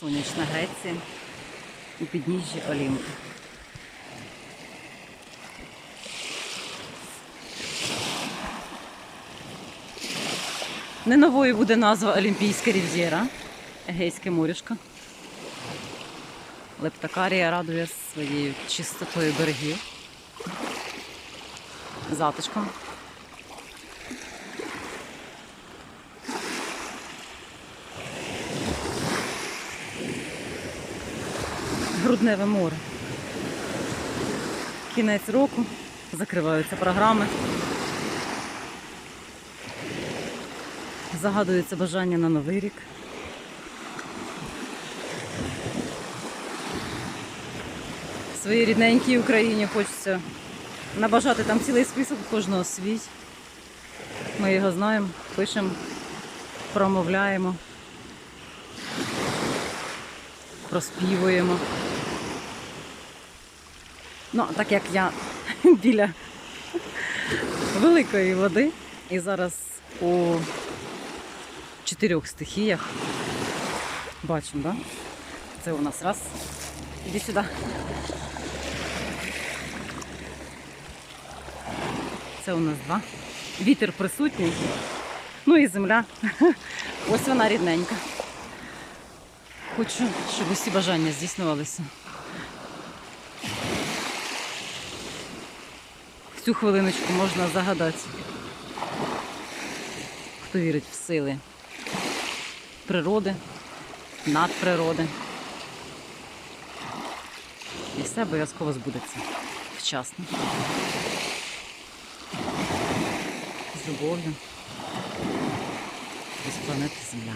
сонячна Греція у підніжжі Олімпу. Не новою буде назва Олімпійська рів'єра, Егейське морюшко. Лептакарія радує своєю чистотою берегів, затишком. Грудневе море. Кінець року, закриваються програми. Загадується бажання на новий рік. Своїй рідненькій Україні хочеться набажати там цілий список кожного свій. Ми його знаємо, пишемо, промовляємо, проспівуємо. Ну, а так як я біля великої води і зараз у чотирьох стихіях. Бачимо? Да? Це у нас раз. Іди сюди. Це у нас два. Вітер присутній. Ну і земля. Ось вона рідненька. Хочу, щоб усі бажання здійснювалися. Цю хвилиночку можна загадати. Хто вірить в сили природи, надприроди. І все обов'язково збудеться вчасно. З любов'ю. Без планети Земля.